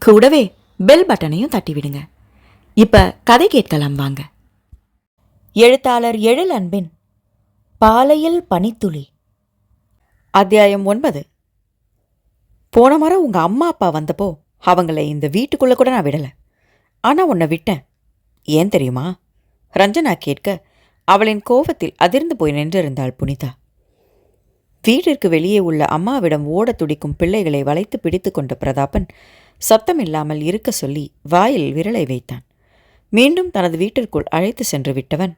கூடவே பெல் பட்டனையும் தட்டிவிடுங்க. இப்ப கதை கேட்கலாம் வாங்க. எழுத்தாளர் எழில் அன்பின் பாலையில் பனித்துளி. அத்தியாயம் ஒன்பது. போன முறை உங்க அம்மா அப்பா வந்தப்போ அவங்கள இந்த வீட்டுக்குள்ள கூட நான் விடலை. ஆனா உன்னை விட்டேன். ஏன் தெரியுமா? ரஞ்சனா கேட்க அவளின் கோபத்தில் அதிர்ந்து போய் நின்றிருந்தாள் புனிதா. வீட்டிற்கு வெளியே உள்ள அம்மாவிடம் ஓட துடிக்கும் பிள்ளைகளை வளைத்து பிடித்து கொண்ட பிரதாபன் சத்தமில்லாமல் இருக்க சொல்லி வாயில் விரலை வைத்தான். மீண்டும் தனது வீட்டிற்குள் அழைத்து சென்று விட்டவன்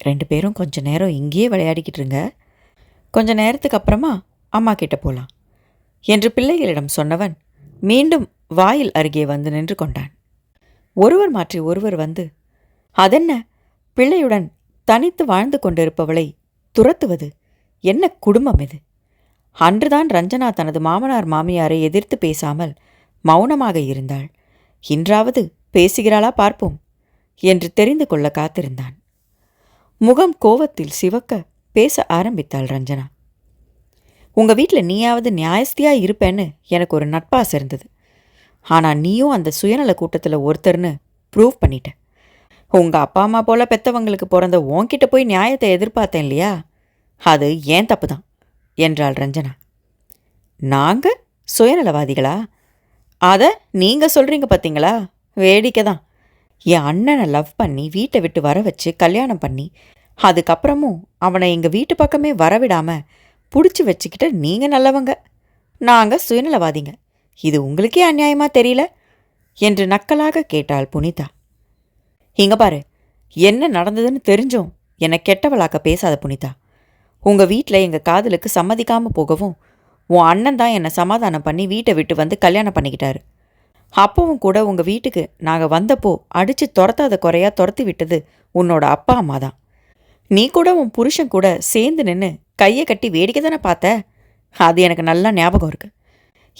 ரெண்டு பேரும் கொஞ்ச நேரம் இங்கேயே விளையாடிக்கிட்டு இருங்க. கொஞ்ச நேரத்துக்கு அப்புறமா அம்மா கிட்ட போலாம் என்று பிள்ளைகளிடம் சொன்னவன் மீண்டும் வாயில் அருகே வந்து நின்று கொண்டான். ஒருவர் மாற்றி ஒருவர் வந்து அதென்ன? பிள்ளையுடன் தனித்து வாழ்ந்து கொண்டிருப்பவளை துரத்துவது என்ன குடும்பம் இது? அன்றுதான் ரஞ்சனா தனது மாமனார் மாமியாரை எதிர்த்து பேசாமல் மௌனமாக இருந்தாள். இன்றாவது பேசுகிறாளா பார்ப்போம் என்று தெரிந்து கொள்ள காத்திருந்தான். முகம் கோவத்தில் சிவக்க பேச ஆரம்பித்தாள் ரஞ்சனா. உங்க வீட்டில் நீயாவது நியாயஸ்தியா இருப்பேன்னு எனக்கு ஒரு நட்பாசை இருந்தது. ஆனால் நீயும் அந்த சுயநல கூட்டத்தில் ஒருத்தர்னு ப்ரூவ் பண்ணிட்ட. உங்க அப்பா அம்மா போல பெத்தவங்களுக்கு பிறந்த உன்கிட்ட போய் நியாயத்தை எதிர்பார்த்தேன் இல்லையா? அது ஏன் தப்பு தான் என்றாள் ரஞ்சனா. நாங்கள் சுயநலவாதிகளா? அதை நீங்கள் சொல்கிறீங்க பார்த்தீங்களா வேடிக்கை தான். என் அண்ணனை லவ் பண்ணி வீட்டை விட்டு வர வச்சு கல்யாணம் பண்ணி அதுக்கப்புறமும் அவனை எங்கள் வீட்டு பக்கமே வரவிடாமல் பிடிச்சி வச்சுக்கிட்ட நீங்கள் நல்லவங்க. நாங்கள் சுயநலவாதிங்க. இது உங்களுக்கே அநியாயமாக தெரியல? என்று நக்கலாக கேட்டாள் புனிதா. இங்க பாரு என்ன நடந்ததுன்னு தெரிஞ்சும் என்னை கெட்டவளாக்க பேசாத புனிதா. உங்கள் வீட்டில் எங்கள் காதலுக்கு சம்மதிக்காமல் போகவும் உன் அண்ணன் தான் என்னை சமாதானம் பண்ணி வீட்டை விட்டு வந்து கல்யாணம் பண்ணிக்கிட்டாரு. அப்பவும் கூட உங்கள் வீட்டுக்கு நாங்கள் வந்தப்போ அடித்து துரத்தாத குறையா துரத்தி விட்டது உன்னோட அப்பா அம்மா தான். நீ கூட உன் புருஷன் கூட சேர்ந்து நின்று கையை கட்டி வேடிக்கை தானே பார்த்த? அது எனக்கு நல்லா ஞாபகம் இருக்கு.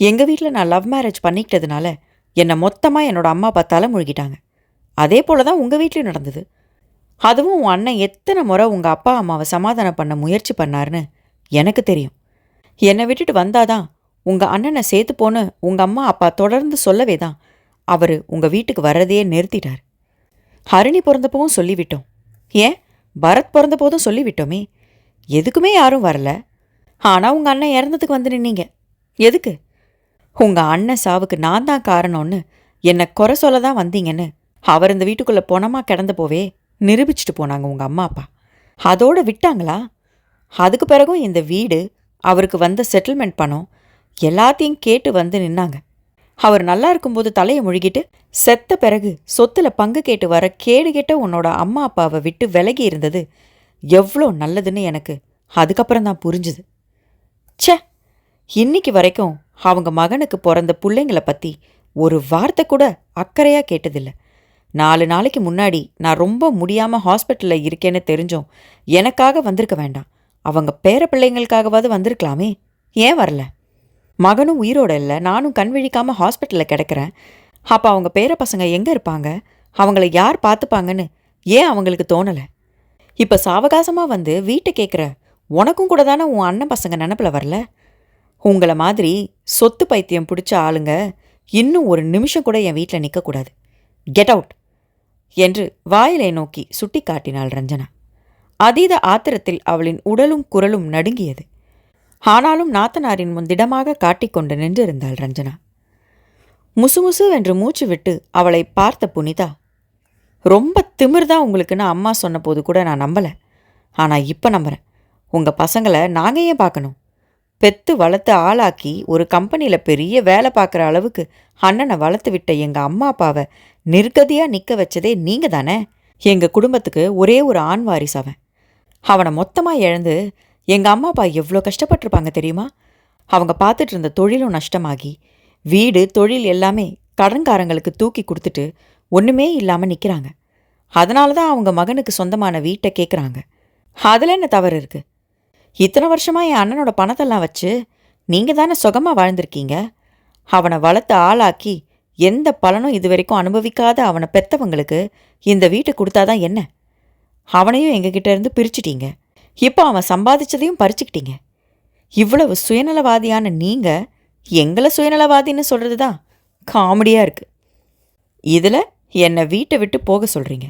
எங்கள் வீட்டில் நான் லவ் மேரேஜ் பண்ணிக்கிட்டதுனால என்னை மொத்தமாக என்னோட அம்மா அப்பா தலை முழுகிட்டாங்க. அதே போல தான் உங்கள் வீட்லேயும் நடந்தது. அதுவும் உன் அண்ணன் எத்தனை முறை உங்கள் அப்பா அம்மாவை சமாதானம் பண்ண முயற்சி பண்ணாருன்னு எனக்கு தெரியும். என்னை விட்டுட்டு வந்தாதான் உங்கள் அண்ணனை சேர்த்து போன்னு உங்கள் அம்மா அப்பா தொடர்ந்து சொல்லவே தான் அவர் உங்கள் வீட்டுக்கு வர்றதையே நிறுத்திட்டார். ஹரிணி பிறந்தப்பவும் சொல்லிவிட்டோம். ஏன்? பரத் பிறந்த போதும் சொல்லிவிட்டோமே. எதுக்குமே யாரும் வரல. ஆனால் உங்கள் அண்ணன் இறந்ததுக்கு வந்து நின்னீங்க. எதுக்கு? உங்கள் அண்ணன் சாவுக்கு நான் தான் காரணம்னு என்னை குறை சொல்ல தான் வந்தீங்கன்னு அவர் இந்த வீட்டுக்குள்ளே பொணமா கிடந்த போவே நிரூபிச்சுட்டு போனாங்க உங்கள் அம்மா அப்பா. அதோட விட்டாங்களா? அதுக்கு பிறகும் இந்த வீடு அவருக்கு வந்த செட்டில்மெண்ட் பணம் எல்லாத்தையும் கேட்டு வந்து நின்னாங்க. அவர் நல்லா இருக்கும்போது தலையை முழுகிட்டு செத்த பிறகு சொத்துல பங்கு கேட்டு வர கேடு கேட்ட உன்னோட அம்மா அப்பாவை விட்டு விலகி இருந்தது எவ்வளோ நல்லதுன்னு எனக்கு அதுக்கப்புறம் தான் புரிஞ்சுது. ச்சே! இன்னைக்கு வரைக்கும் அவங்க மகனுக்கு பிறந்த பிள்ளைங்கள பற்றி ஒரு வார்த்தை கூட அக்கறையாக கேட்டதில்ல. நாலு நாளைக்கு முன்னாடி நான் ரொம்ப முடியாமல் ஹாஸ்பிட்டலில் இருக்கேன்னு தெரிஞ்சோம் எனக்காக வந்திருக்க வேண்டாம். அவங்க பேர பிள்ளைங்களுக்காகவாவது வந்திருக்கலாமே. ஏன் வரல? மகனும் உயிரோட இல்லை. நானும் கண் விழிக்காமல் ஹாஸ்பிட்டலில் கிடக்கிறேன். அப்போ அவங்க பேர பசங்க எங்கே இருப்பாங்க? அவங்கள யார் பார்த்துப்பாங்கன்னு ஏன் அவங்களுக்கு தோணலை? இப்போ சாவகாசமாக வந்து வீட்டை கேட்குற உனக்கும் கூட தானே உன் அண்ணன் பசங்க நினப்பில் வரல? உங்களை மாதிரி சொத்து பைத்தியம் பிடிச்ச ஆளுங்க இன்னும் ஒரு நிமிஷம் கூட என் வீட்டில் நிற்கக்கூடாது கெட் அவுட் என்று வாயிலை நோக்கி சுட்டிக்காட்டினாள் ரஞ்சனா. அதீத ஆத்திரத்தில் அவளின் உடலும் குரலும் நடுங்கியது. ஆனாலும் நாத்தனாரின் முன் திடமாக காட்டிக்கொண்டு நின்றிருந்தாள் ரஞ்சனா. முசுமுசு என்று மூச்சு விட்டு அவளை பார்த்த புனிதா ரொம்ப திமிர்தான் உங்களுக்குன்னு அம்மா சொன்னபோது கூட நான் நம்பலை. ஆனால் இப்போ நம்புறேன். உங்கள் பசங்களை நாங்கள் ஏன் பார்க்கணும்? பெத்து வளர்த்து ஆளாக்கி ஒரு கம்பெனியில் பெரிய வேலை பார்க்குற அளவுக்கு அண்ணனை வளர்த்து விட்ட எங்கள் அம்மா அப்பாவை நிர்கதியாக நிற்க வச்சதே நீங்கள் தானே எங்கள் குடும்பத்துக்கு ஒரே ஒரு ஆண் வாரிசு அவன். அவனை மொத்தமாக இழந்து எங்கள் அம்மா அப்பா எவ்வளோ கஷ்டப்பட்டிருப்பாங்க தெரியுமா? அவங்க பார்த்துட்டு இருந்த தொழிலும் நஷ்டமாகி வீடு தொழில் எல்லாமே கடன்காரங்களுக்கு தூக்கி கொடுத்துட்டு ஒன்றுமே இல்லாமல் நிற்கிறாங்க அதனால தான் அவங்க மகனுக்கு சொந்தமான வீட்டை கேட்குறாங்க அதில் என்ன தவறு இருக்கு? இத்தனை வருஷமா என் அண்ணனோட பணத்தெல்லாம் வச்சு நீங்கள் தானே சுகமாக வாழ்ந்திருக்கீங்க? அவனை வளர்த்து ஆளாக்கி எந்த பலனும் இது வரைக்கும் அனுபவிக்காத அவனை பெத்தவங்களுக்கு இந்த வீட்டை கொடுத்தாதான் என்ன? அவனையும் எங்ககிட்ட இருந்து பிரிச்சிட்டீங்க. இப்போ அவன் சம்பாதிச்சதையும் பறிச்சுக்கிட்டீங்க. இவ்வளவு சுயநலவாதியான நீங்க எங்களை சுயநலவாதின்னு சொல்றது தான் காமெடியா இருக்கு. இதில் என்னை வீட்டை விட்டு போக சொல்றீங்க.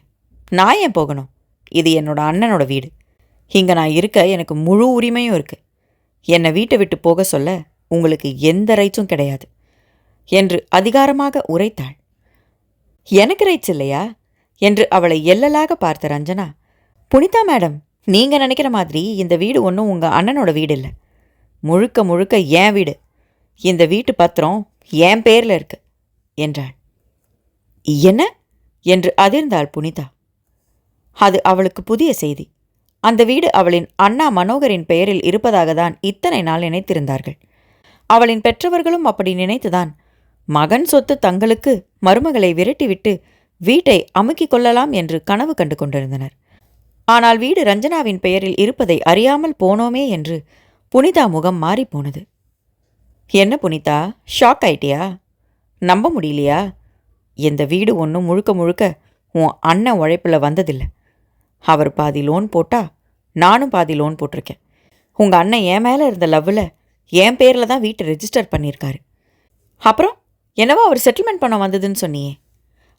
நான் ஏன் போகணும்? இது என்னோட அண்ணனோட வீடு. இங்கே நான் இருக்க எனக்கு முழு உரிமையும் இருக்கு. என்னை வீட்டை விட்டு போக சொல்ல உங்களுக்கு எந்த ரைட்ஸும் கிடையாது என்று அதிகாரமாக உரைத்தாள். எனக்கு ரைட்ஸ் இல்லையா? என்று அவளை எல்லலாக பார்த்த ரஞ்சனா புனிதா மேடம் நீங்கள் நினைக்கிற மாதிரி இந்த வீடு ஒன்றும் உங்க அண்ணனோட வீடு இல்லை. முழுக்க முழுக்க என் வீடு. இந்த வீட்டு பத்திரம் என் பேரில் இருக்கு என்றாள். என்ன? என்று அதிர்ந்தாள் புனிதா. அது அவளுக்கு புதிய செய்தி. அந்த வீடு அவளின் அண்ணா மனோகரின் பெயரில் இருப்பதாக தான் இத்தனை நாள் நினைத்திருந்தார்கள். அவளின் பெற்றவர்களும் அப்படி நினைத்துதான் மகன் சொத்து தங்களுக்கு மருமகளை விரட்டிவிட்டு வீட்டை அமுக்கிக் கொள்ளலாம் என்று கனவு கண்டு கொண்டிருந்தனர். ஆனால் வீடு ரஞ்சனாவின் பெயரில் இருப்பதை அறியாமல் போனோமே என்று புனிதா முகம் மாறிப்போனது. என்ன புனிதா ஷாக் ஆயிட்டியா? நம்ப முடியலையா? இந்த வீடு ஒன்றும் முழுக்க முழுக்க உன் அண்ணன் உழைப்பில் வந்ததில்லை. அவர் பாதி லோன் போட்டா நானும் பாதி லோன் போட்டிருக்கேன். உங்கள் அண்ணன் என் மேலே இருந்த லவ்வில் என் பேரில் தான் வீட்டை ரெஜிஸ்டர் பண்ணியிருக்காரு. அப்புறம் என்னவோ அவர் செட்டில்மெண்ட் பண்ண வந்ததுன்னு சொன்னியே.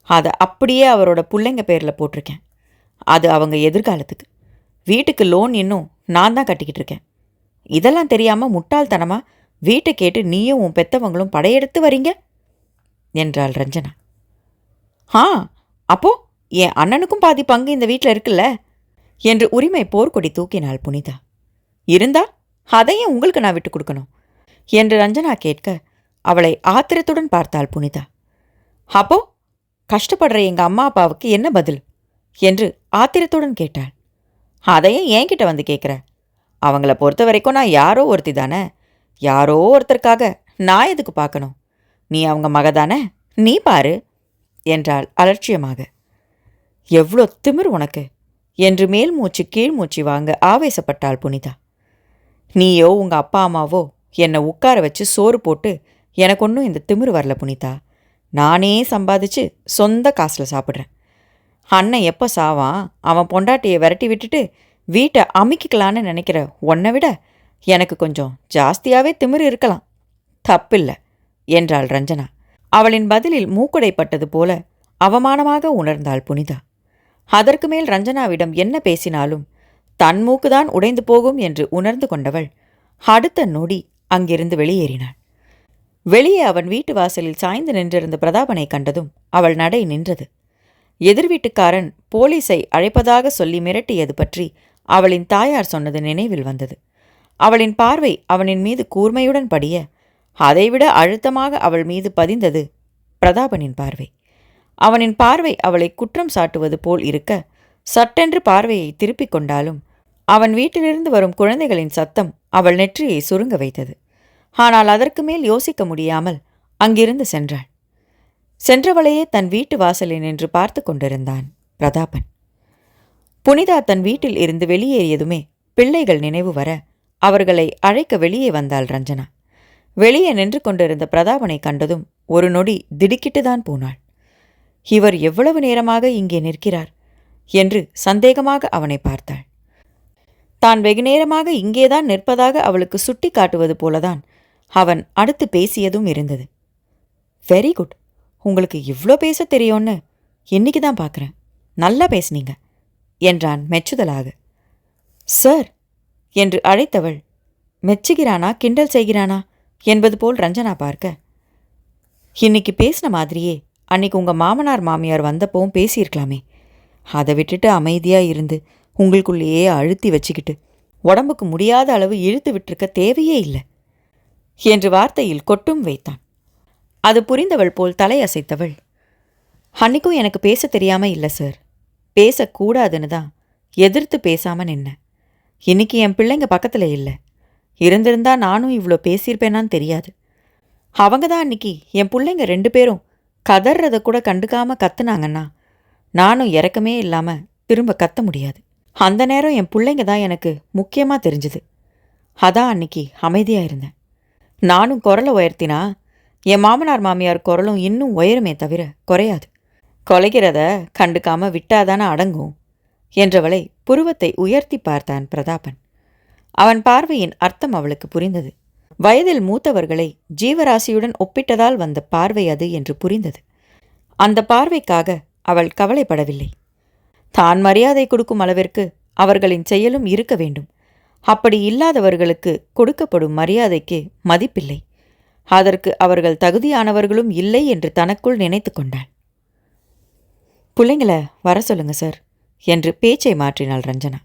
அதை அப்படியே அவரோட பிள்ளைங்க பேரில் போட்டிருக்கேன். அது அவங்க எதிர்காலத்துக்கு. வீட்டுக்கு லோன் இன்னும் நான் தான் கட்டிக்கிட்டு இருக்கேன். இதெல்லாம் தெரியாமல் முட்டாள்தனமாக வீட்டை கேட்டு நீயும் உன் பெத்தவங்களும் படையெடுத்து வரீங்க என்றாள் ரஞ்சனா. ஆ அப்போ என் அண்ணனுக்கும் பாதி பங்கு இந்த வீட்டில் இருக்குல்ல? என்று உரிமை போர்க்கொடி தூக்கினாள் புனிதா. இருந்தா அதையும் உங்களுக்கு நான் விட்டு கொடுக்கணும் என்று ரஞ்சனா கேட்க அவளை ஆத்திரத்துடன் பார்த்தாள் புனிதா. அப்போ கஷ்டப்படுற எங்க அம்மா அப்பாவுக்கு என்ன பதில்? என்று ஆத்திரத்துடன் கேட்டாள். அதையும் என்கிட்ட வந்து கேட்குற? அவங்கள பொறுத்த வரைக்கும் நான் யாரோ ஒருத்தி தானே. யாரோ ஒருத்தருக்காக நான் எதுக்கு பார்க்கணும்? நீ அவங்க மக தானே? நீ பாரு என்றாள் அலட்சியமாக. எவ்வளோ திமிர் உனக்கு? என்று மேல் மூச்சு கீழ் மூச்சு வாங்க ஆவேசப்பட்டாள் புனிதா. நீயோ உங்க அப்பா அம்மாவோ என்னை உட்கார வச்சு சோறு போட்டு எனக்கு ஒன்றும் இந்த திமிரு வரல புனிதா. நானே சம்பாதிச்சு சொந்த காசில் சாப்பிட்றேன். அண்ணன் எப்போ சாவான்? அவன் பொண்டாட்டியை விரட்டி விட்டுட்டு வீட்டை அமுக்கிக்கலான்னு நினைக்கிற உன்னை விட எனக்கு கொஞ்சம் ஜாஸ்தியாகவே திமிரு இருக்கலாம். தப்பில்லை என்றாள் ரஞ்சனா. அவளின் பதிலில் மூக்குடைப்பட்டது போல அவமானமாக உணர்ந்தாள் புனிதா. அதற்கு மேல் ரஞ்சனாவிடம் என்ன பேசினாலும் தன் மூக்குதான் உடைந்து போகும் என்று உணர்ந்து கொண்டவள் அடுத்த நொடி அங்கிருந்து வெளியேறினாள். வெளியே அவன் வீட்டு வாசலில் சாய்ந்து நின்றிருந்த பிரதாபனை கண்டதும் அவள் நடை நின்றது. எதிர் வீட்டுக்காரன் போலீஸை அழைப்பதாக சொல்லி மிரட்டியது பற்றி அவளின் தாயார் சொன்னது நினைவில் வந்தது. அவளின் பார்வை அவனின் மீது கூர்மையுடன் படிய அதைவிட அழுத்தமாக அவள் மீது பதிந்தது பிரதாபனின் பார்வை. அவனின் பார்வை அவளை குற்றம் சாட்டுவது போல் இருக்க சட்டென்று பார்வையை திருப்பிக் கொண்டாலும் அவன் வீட்டிலிருந்து வரும் குழந்தைகளின் சத்தம் அவள் நெற்றியை சுருங்க வைத்தது. ஆனால் அதற்கு மேல் யோசிக்க முடியாமல் அங்கிருந்து சென்றாள். சென்றவளையே தன் வீட்டு வாசலில் நின்று பார்த்து கொண்டிருந்தான் பிரதாபன். புனிதா தன் வீட்டில் இருந்து வெளியேறியதுமே பிள்ளைகள் நினைவு வர அவர்களை அழைக்க வெளியே வந்தாள் ரஞ்சனா. வெளியே நின்று கொண்டிருந்த பிரதாபனை கண்டதும் ஒரு நொடி திடுக்கிட்டுதான் போனாள். இவர் எவ்வளவு நேரமாக இங்கே நிற்கிறார் என்று சந்தேகமாக அவனை பார்த்தாள். தான் வெகுநேரமாக இங்கேதான் நிற்பதாக அவளுக்கு சுட்டி காட்டுவது போலதான் அவன் அடுத்து பேசியதும் இருந்தது. Very good. உங்களுக்கு இவ்ளோ பேச தெரியும்னு இன்னைக்கு தான் பார்க்குறேன் நல்லா பேசுனீங்க என்றான் மெச்சுதலாக. சார் என்று அழைத்தவள் மெச்சுகிறானா கிண்டல் செய்கிறானா என்பது போல் ரஞ்சனா பார்க்க. இன்னைக்கு பேசின மாதிரியே அன்னைக்கு உங்க மாமனார் மாமியார் வந்தப்பவும் பேசியிருக்கலாமே. அதை விட்டுட்டு அமைதியா இருந்து உங்களுக்குள்ளேயே அழுத்தி வச்சுக்கிட்டு உடம்புக்கு முடியாத அளவு இழுத்து விட்டிருக்க தேவையே இல்லை என்று வார்த்தையில் கொட்டும் வைத்தான். அது புரிந்தவள் போல் தலையசைத்தவள். அன்னைக்கும் எனக்கு பேச தெரியாம இல்லை சார் பேசக்கூடாதுன்னு தான் எதிர்த்து பேசாம நின்னேன் இன்னைக்கு என் பிள்ளைங்க பக்கத்தில் இல்லை. இருந்திருந்தா நானும் இவ்வளோ பேசியிருப்பேனான்னு தெரியாது. அவங்க தான் அன்னைக்கு என் பிள்ளைங்க ரெண்டு பேரும் கதறத கூட கண்டுக்காம கத்துனாங்கன்னா நானும் இறக்கமே இல்லாம திரும்ப கத்த முடியாது. அந்த நேரம் என் பிள்ளைங்க தான் எனக்கு முக்கியமாக தெரிஞ்சுது. அதான் அன்னைக்கு அமைதியா இருந்தேன். நானும் குரலை உயர்த்தினா என் மாமனார் மாமியார் குரலும் இன்னும் உயருமே தவிர குறையாது. கொலைகிறத கண்டுக்காம விட்டாதானே அடங்கும்? என்றவளை புருவத்தை உயர்த்தி பார்த்தான் பிரதாபன். அவன் பார்வையின் அர்த்தம் அவளுக்கு புரிந்தது. வயதில் மூத்தவர்களை ஜீவராசியுடன் ஒப்பிட்டதால் வந்த பார்வை அது என்று புரிந்தது. அந்த பார்வைக்காக அவள் கவலைப்படவில்லை. தான் மரியாதை கொடுக்கும் அளவிற்கு அவர்களின் செயலும் இருக்க வேண்டும். அப்படி இல்லாதவர்களுக்கு கொடுக்கப்படும் மரியாதைக்கு மதிப்பில்லை. அதற்கு அவர்கள் தகுதியானவர்களும் இல்லை என்று தனக்குள் நினைத்து கொண்டாள். பிள்ளைங்களை வர சொல்லுங்க சார் என்று பேச்சை மாற்றினாள் ரஞ்சனா.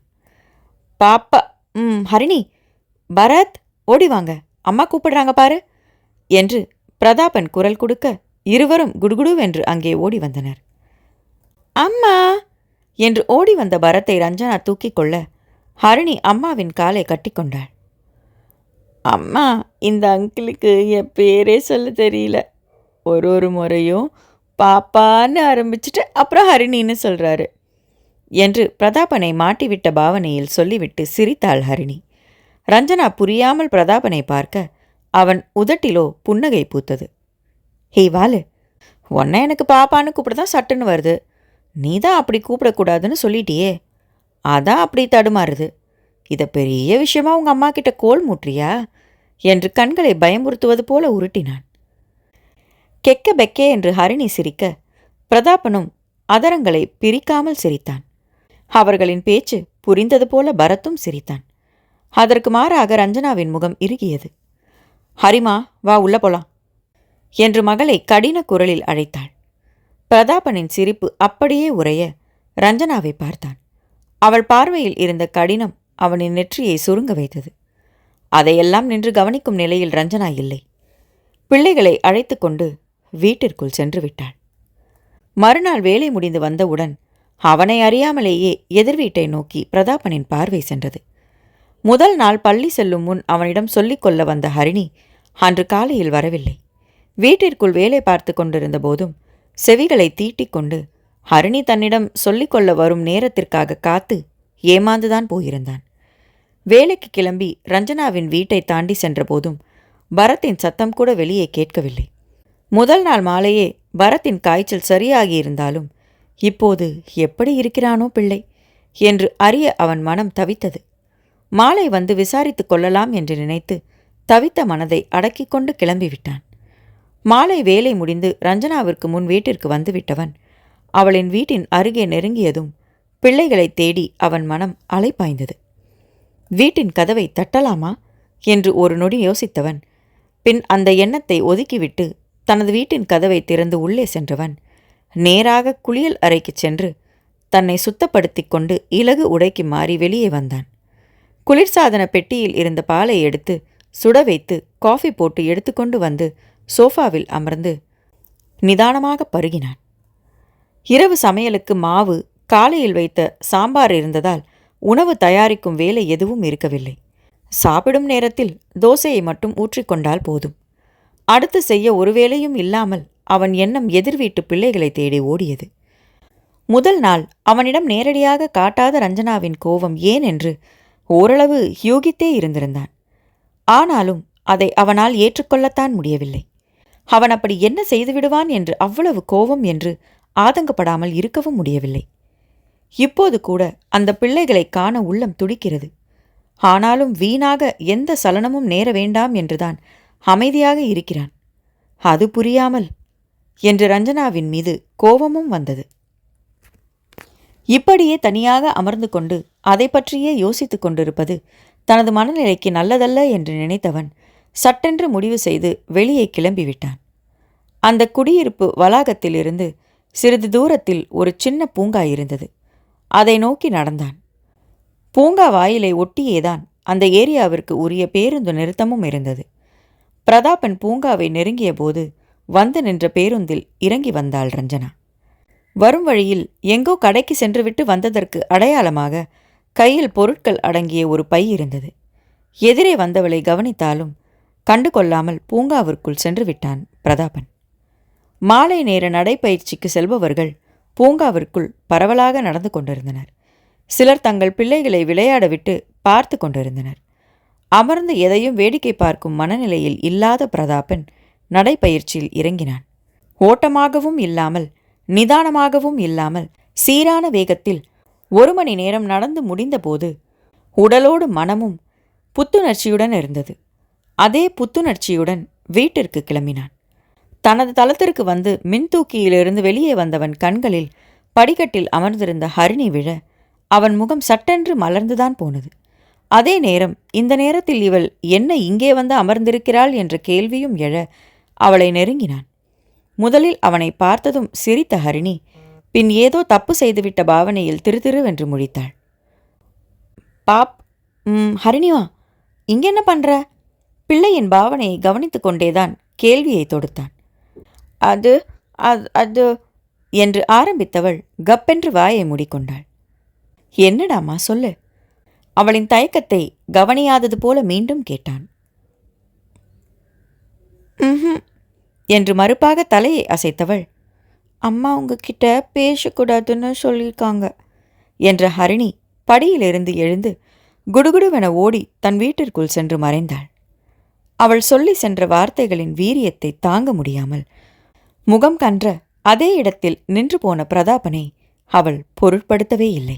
பாப்பா ம் ஹரிணி பரத் ஓடி வாங்க அம்மா கூப்பிடுறாங்க பாரு என்று பிரதாபன் குரல் கொடுக்க இருவரும் குடுகுடுவென்று அங்கே ஓடி வந்தனர். அம்மா என்று ஓடி வந்த பரத்தை ரஞ்சனா தூக்கிக் கொள்ள ஹரிணி அம்மாவின் காலை கட்டிக்கொண்டாள் அம்மா இந்த அங்கிளுக்கு என் பேரே சொல்ல தெரியல. ஒரு ஒரு முறையும் பாப்பான்னு ஆரம்பிச்சுட்டு அப்புறம் ஹரிணின்னு சொல்கிறாரு என்று பிரதாபனை மாட்டிவிட்ட பாவனையில் சொல்லிவிட்டு சிரித்தாள் ஹரிணி. ரஞ்சனா புரியாமல் பிரதாபனை பார்க்க அவன் உதட்டிலோ புன்னகை பூத்தது. ஹே வாலு உன்னை எனக்கு பாப்பான்னு கூப்பிட தான் சட்டுன்னு வருது. நீ தான் அப்படி கூப்பிடக்கூடாதுன்னு சொல்லிட்டியே. அதான் அப்படி தடுமாறுது. இதை பெரிய விஷயமா உங்க அம்மா கிட்ட கோல் மூட்டுறியா? என்று கண்களை பயமுறுத்துவது போல உருட்டினான். கெக்க பெக்கே என்று ஹரிணி சிரிக்க பிரதாபனும் அதரங்களை பிரிக்காமல் சிரித்தான். அவர்களின் பேச்சு புரிந்தது போல பரத்தும் சிரித்தான். அதற்கு மாறாக ரஞ்சனாவின் முகம் இறுகியது. ஹரிமா வா உள்ள போலாம் என்று மகளை கடின குரலில் அழைத்தாள். பிரதாபனின் சிரிப்பு அப்படியே உறைய ரஞ்சனாவை பார்த்தான். அவள் பார்வையில் இருந்த கடினம் அவனின் நெற்றியை சுருங்க வைத்தது. அதையெல்லாம் நின்று கவனிக்கும் நிலையில் ரஞ்சனா இல்லை. பிள்ளைகளை அழைத்து கொண்டு வீட்டிற்குள் சென்று விட்டாள். மறுநாள் வேலை முடிந்து வந்தவுடன் அவனை அறியாமலேயே எதிர் வீட்டை நோக்கி பிரதாபனின் பார்வை சென்றது. முதல் நாள் பள்ளி செல்லும் முன் அவனிடம் சொல்லிக் கொள்ள வந்த ஹரிணி அன்று காலையில் வரவில்லை. வீட்டிற்குள் வேலை பார்த்து கொண்டிருந்த போதும் செவிகளை தீட்டிக்கொண்டு ஹரிணி தன்னிடம் சொல்லிக்கொள்ள வரும் நேரத்திற்காக காத்து ஏமாந்துதான் போயிருந்தான். வேலைக்கு கிளம்பி ரஞ்சனாவின் வீட்டை தாண்டி சென்றபோதும் பரத்தின் சத்தம் கூட வெளியே கேட்கவில்லை. முதல் நாள் மாலையே பரத்தின் காய்ச்சல் சரியாகியிருந்தாலும் இப்போது எப்படி இருக்கிறானோ பிள்ளை என்று அறிய அவன் மனம் தவித்தது. மாலை வந்து விசாரித்துக் கொள்ளலாம் என்று நினைத்து தவித்த மனதை அடக்கிக் கொண்டு கிளம்பிவிட்டான். மாலை வேலை முடிந்து ரஞ்சனாவிற்கு முன் வீட்டிற்கு வந்துவிட்டவன் அவளின் வீட்டின் அருகே நெருங்கியதும் பிள்ளைகளை தேடி அவன் மனம் அலைப்பாய்ந்தது. வீட்டின் கதவை தட்டலாமா? என்று ஒரு நொடி யோசித்தவன். பின் அந்த எண்ணத்தை ஒதுக்கிவிட்டு தனது வீட்டின் கதவை திறந்து உள்ளே சென்றவன். நேராக குளியல் அறைக்குச் சென்று தன்னை சுத்தப்படுத்திக் கொண்டு இலகு உடைக்கு மாறி வெளியே வந்தான். குளிர்சாதன பெட்டியில் இருந்த பாலை எடுத்து சுட வைத்து காஃபி போட்டு எடுத்துக்கொண்டு வந்து சோஃபாவில் அமர்ந்து நிதானமாக பருகினான். இரவு சமையலுக்கு மாவு காலையில் வைத்த சாம்பார் இருந்ததால் உணவு தயாரிக்கும் வேலை எதுவும் இருக்கவில்லை. சாப்பிடும் நேரத்தில் தோசையை மட்டும் ஊற்றிக்கொண்டால் போதும். அடுத்து செய்ய ஒரு வேலையும் இல்லாமல் அவன் எண்ணம் எதிர்வீட்டு பிள்ளைகளை தேடி ஓடியது. முதல் நாள் அவனிடம் நேரடியாக காட்டாத ரஞ்சனாவின் கோபம் ஏன் என்று ஓரளவு யூகித்தே இருந்திருந்தான். ஆனாலும் அதை அவனால் ஏற்றுக்கொள்ளத்தான் முடியவில்லை. அவன் அப்படி என்ன செய்துவிடுவான் என்று அவ்வளவு கோபம் என்று ஆதங்கப்படாமல் இருக்கவும் முடியவில்லை. இப்போது கூட அந்த பிள்ளைகளை காண உள்ளம் துடிக்கிறது. ஆனாலும் வீணாக எந்த சலனமும் நேர வேண்டாம் என்றுதான் அமைதியாக இருக்கிறான். அது புரியாமல் என்று ரஞ்சனாவின் மீது கோபமும் வந்தது. இப்படியே தனியாக அமர்ந்து கொண்டு அதை பற்றியே யோசித்துக் கொண்டிருப்பது தனது மனநிலைக்கு நல்லதல்ல என்று நினைத்தவன் சட்டென்று முடிவு செய்து வெளியே கிளம்பிவிட்டான். அந்த குடியிருப்பு வளாகத்திலிருந்து சிறிது தூரத்தில் ஒரு சின்ன பூங்கா இருந்தது. அதை நோக்கி நடந்தான். பூங்கா வாயிலை ஒட்டியேதான் அந்த ஏரியாவிற்கு உரிய பேருந்து நிறுத்தமும் இருந்தது. பிரதாபன் பூங்காவை நெருங்கிய போது வந்து நின்ற பேருந்தில் இறங்கி வந்தாள் ரஞ்சனா. வரும் வழியில் எங்கோ கடைக்கு சென்றுவிட்டு வந்ததற்கு அடையாளமாக கையில் பொருட்கள் அடங்கிய ஒரு பை இருந்தது. எதிரே வந்தவளை கவனித்தாலும் கண்டு கொள்ளாமல் பூங்காவிற்குள் சென்று விட்டான் பிரதாபன் மாலை நேர நடைப்பயிற்சிக்கு செல்பவர்கள் பூங்காவிற்குள் பரவலாக நடந்து கொண்டிருந்தனர். சிலர் தங்கள் பிள்ளைகளை விளையாட விட்டு பார்த்து கொண்டிருந்தனர். அமர்ந்து எதையும் வேடிக்கை பார்க்கும் மனநிலையில் இல்லாத பிரதாபன் நடைப்பயிற்சியில் இறங்கினான். ஓட்டமாகவும் இல்லாமல் நிதானமாகவும் இல்லாமல் சீரான வேகத்தில் ஒரு மணி நேரம் நடந்து முடிந்தபோது உடலோடு மனமும் புத்துணர்ச்சியுடன் இருந்தது. அதே புத்துணர்ச்சியுடன் வீட்டிற்கு கிளம்பினான். தனது தளத்திற்கு வந்து மின்தூக்கியிலிருந்து வெளியே வந்தவன் கண்களில் படிக்கட்டில் அமர்ந்திருந்த ஹரிணி விழ அவன் முகம் சட்டென்று மலர்ந்துதான் போனது. அதே நேரம் இந்த நேரத்தில் இவள் என்ன இங்கே வந்து அமர்ந்திருக்கிறாள் என்ற கேள்வியும் எழ அவளை நெருங்கினான். முதலில் அவனை பார்த்ததும் சிரித்த ஹரிணி பின் ஏதோ தப்பு செய்துவிட்ட பாவனையில் திருதிருவென்று முழித்தாள். பாப் ம் ஹரிணிவா இங்கென்ன பண்ற? பிள்ளையின் பாவனையை கவனித்து கொண்டேதான் கேள்வியை தொடுத்தான். அது அது அது என்று ஆரம்பித்தவள் கப்பென்று வாயை மூடிக்கொண்டாள். என்னடாமா சொல்லு? அவளின் தயக்கத்தை கவனியாதது போல மீண்டும் கேட்டான். "ம்ஹும்," என்று மறுப்பாக தலையை அசைத்தவள் அம்மா உங்ககிட்ட பேசக்கூடாதுன்னு சொல்லியிருக்காங்க என்ற ஹரிணி படியிலிருந்து எழுந்து குடுகுடுவென ஓடி தன் வீட்டிற்குள் சென்று மறைந்தாள். அவள் சொல்லி சென்ற வார்த்தைகளின் வீரியத்தை தாங்க முடியாமல் முகம் கன்ற அதே இடத்தில் நின்று போன பிரதாபனை அவள் பொருட்படுத்தவே இல்லை.